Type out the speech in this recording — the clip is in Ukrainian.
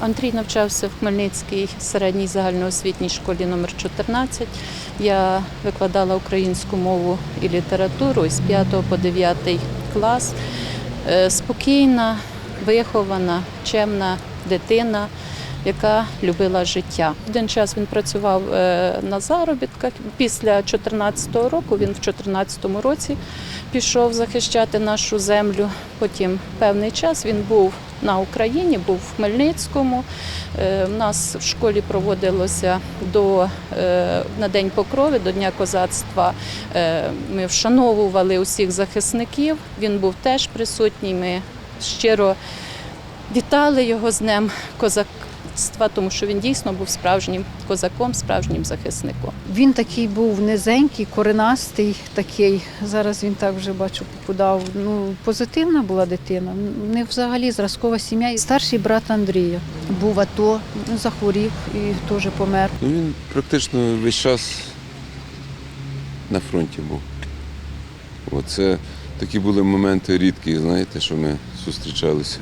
Андрій навчався в Хмельницькій середній загальноосвітній школі номер 14. Я викладала українську мову і літературу із 5 по 9 клас. Е, Спокійна, вихована, чемна дитина, яка любила життя. Один час він працював е, на заробітках. Після 2014 року він в 2014 році пішов захищати нашу землю. Потім певний час він був на Україні, був в Хмельницькому. Е, У нас в школі проводилося до е, на День Покрови, до Дня козацтва. Е, Ми вшановували усіх захисників. Він був теж присутній. Ми щиро вітали його з Днем козацтва, тому що він дійсно був справжнім козаком, справжнім захисником. Він такий був низенький, коренастий такий. Зараз він так вже бачу попудав. Ну, позитивна була дитина. Них взагалі зразкова сім'я. Старший брат Андрія був АТО, захворів і теж помер. Ну, він практично весь час на фронті був. Оце такі були моменти рідкі, знаєте, що ми зустрічалися.